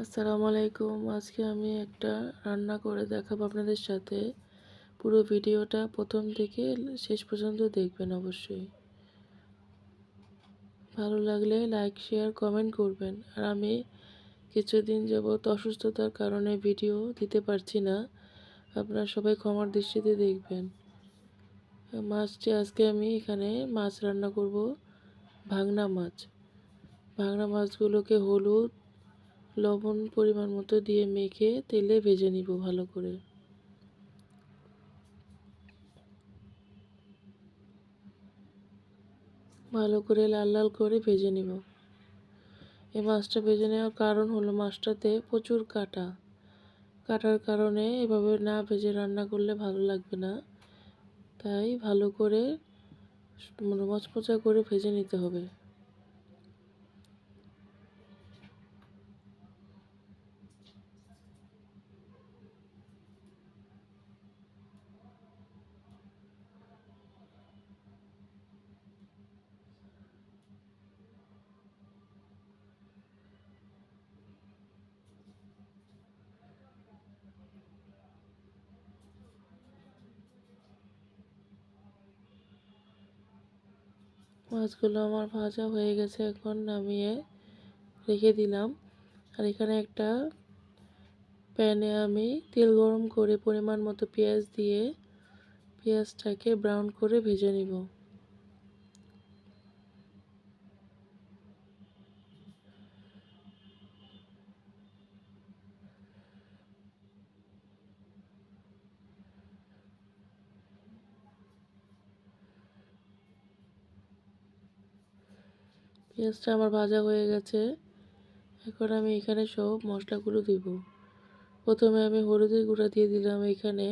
আসসালামু আলাইকুম। আজকে আমি একটা রান্না করে দেখাবো আপনাদের সাথে। পুরো ভিডিওটা প্রথম থেকে শেষ পর্যন্ত দেখবেন অবশ্যই। ভালো লাগলে লাইক, শেয়ার, কমেন্ট করবেন। আর আমি কিছুদিন যাবৎ অসুস্থতার কারণে ভিডিও দিতে পারছি না। আপনারা সবাই ক্ষমার দৃষ্টিতে দেখবেন। মাছটি আজকে আমি এখানে মাছ রান্না করব। ভাংনা মাছ। ভাংনা মাছগুলোকে হলুদ লবণ পরিমাণ মতো দিয়ে মেখে তেলে ভেজে নিব ভালো করে। ভালো করে লাল লাল করে ভেজে নিব। এই মাছটা ভেজে নেওয়ার কারণ হলো মাছটাতে প্রচুর কাটা। কাটার কারণে এভাবে না ভেজে রান্না করলে ভালো লাগবে না। তাই ভালো করে মচমচা করে ভেজে নিতে হবে। মাছগুলো আমার ভাজা হয়ে গেছে, এখন নামিয়ে রেখে দিলাম। আর এখানে একটা প্যানে আমি তেল গরম করে পরিমাণ মতো পেঁয়াজ দিয়ে পেঁয়াজটাকে ব্রাউন করে ভেজে নিব। পেঁয়াজটা আমার ভাজা হয়ে গেছে। এখন আমি এখানে সব মশলাগুলো দিব। প্রথমে আমি হলুদের গুঁড়া দিয়ে দিলাম এখানে।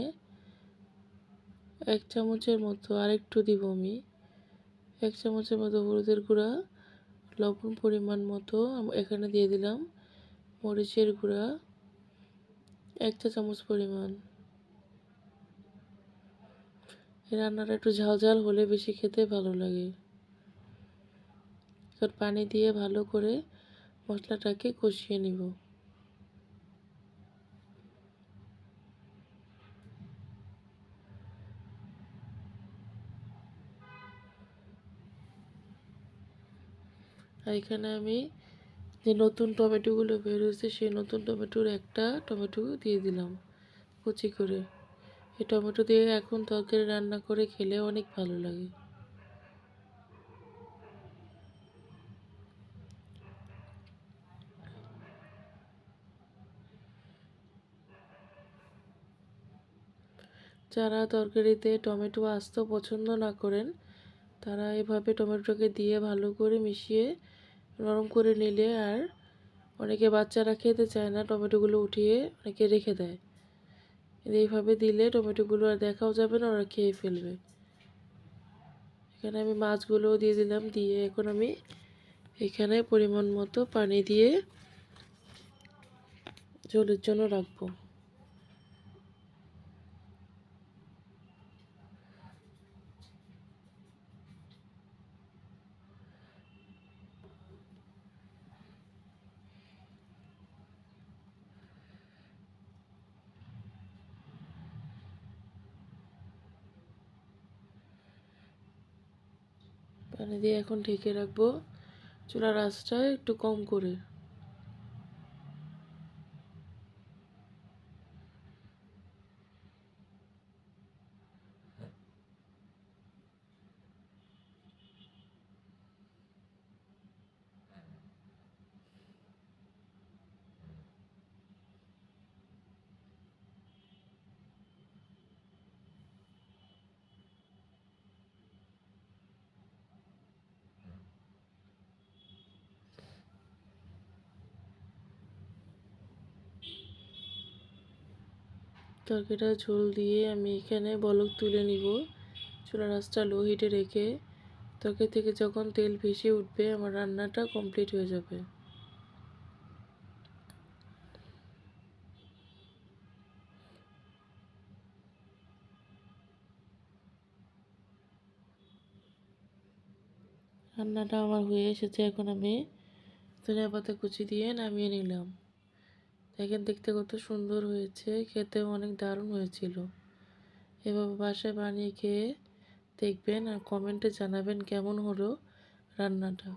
এক চামচের মতো আরেকটু দিব আমি। এক চামচের মতো হলুদের গুঁড়া, লবণ পরিমাণ মতো এখানে দিয়ে দিলাম মরিচের গুঁড়া, এক চা চামচ পরিমাণ। রান্নাটা একটু ঝাল ঝাল হলে বেশি খেতে ভালো লাগে। এবার পানি দিয়ে ভালো করে মশলাটাকে কষিয়ে নিব। এখানে আমি যে নতুন টমেটোগুলো বের হয়েছে, সেই নতুন টমেটোর একটা টমেটো দিয়ে দিলাম কুচি করে। এই টমেটো দিয়ে এখন তরকারি রান্না করে খেলে অনেক ভালো লাগে। যারা তরকারিতে টমেটো আস্ত পছন্দ না করেন, তারা এভাবে টমেটোকে দিয়ে ভালো করে মিশিয়ে, নরম করে নিলে আর অনেকে বাচ্চারা খেতে চায় না, টমেটোগুলো উঠিয়ে অনেকে রেখে দেয়। এইভাবে দিলে টমেটোগুলো আর দেখাও যাবে না, ওরা খেয়ে ফেলবে। এখানে আমি মাছগুলোও দিয়ে দিলাম, দিয়ে এখন আমি এখানে পরিমাণ মতো পানি দিয়ে ঝোলের জন্য রাখব। পানি দিয়ে এখন ঢেকে রাখব। চুলার আঁচটা একটু কম করে। তরকারিটা ঝোল দিয়ে আমি এখানে বলক তুলে নিব। চুলার আঁচটা লো হিটে রেখে তরকারি থেকে যখন তেল ভেসে উঠবে, আমার রান্নাটা কমপ্লিট হয়ে যাবে। রান্নাটা আমার হয়ে এসেছে, এখন আমি ধনিয়া পাতা কুচি দিয়ে নামিয়ে নিলাম। দেখেন দেখতে কত সুন্দর হয়েছে, খেতেও অনেক দারুণ হয়েছিল। এভাবে বাসায় বানিয়ে খেয়ে দেখবেন আর কমেন্টে জানাবেন কেমন হলো রান্নাটা।